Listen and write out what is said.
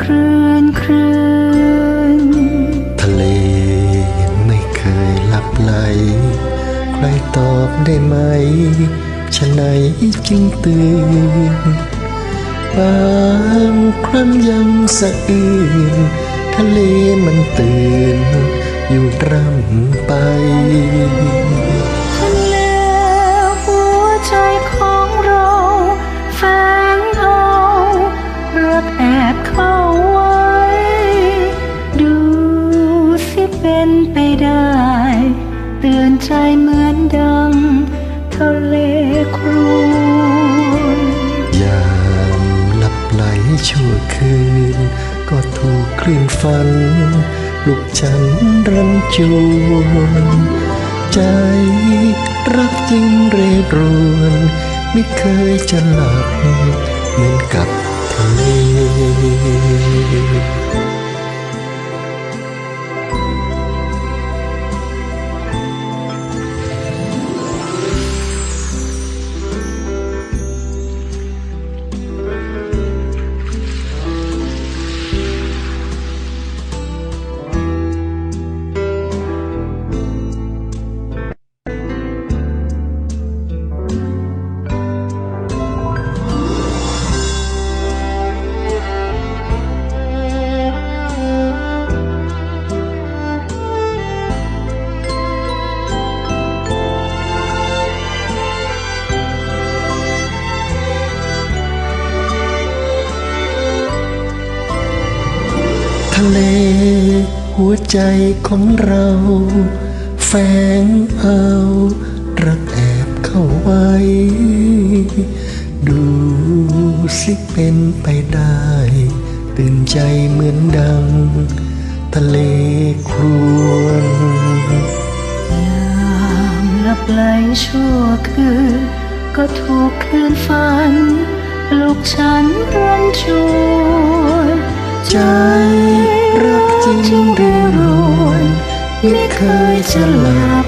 คลื่นคลื่นทะเลไม่เคยหลับไหล ใครตอบได้ไหมฉะไหนจึงตื่นบางครั้งยังสะอื้นทะเลมันตื่น เตือนใจเหมือนดัง ทะเลครวญยามหลับไหลชั่วคืน ก็ถูกคลื่นฟันลุกฉันรันจวนใจรักจึงเรรวน ไม่เคยจะหลับ เล หัวใจของเรา แฝงเอารักแอบเข้าไว้ ดูสิเป็นไปได้ ตื่นใจเหมือนดัง ทะเลครวญยามลับไหลชั่วคืน ก็ถูกคลื่นฟัน ลูกฉันรันจวนใจ จึงเรื่อรวนไม่เคยจะหลับ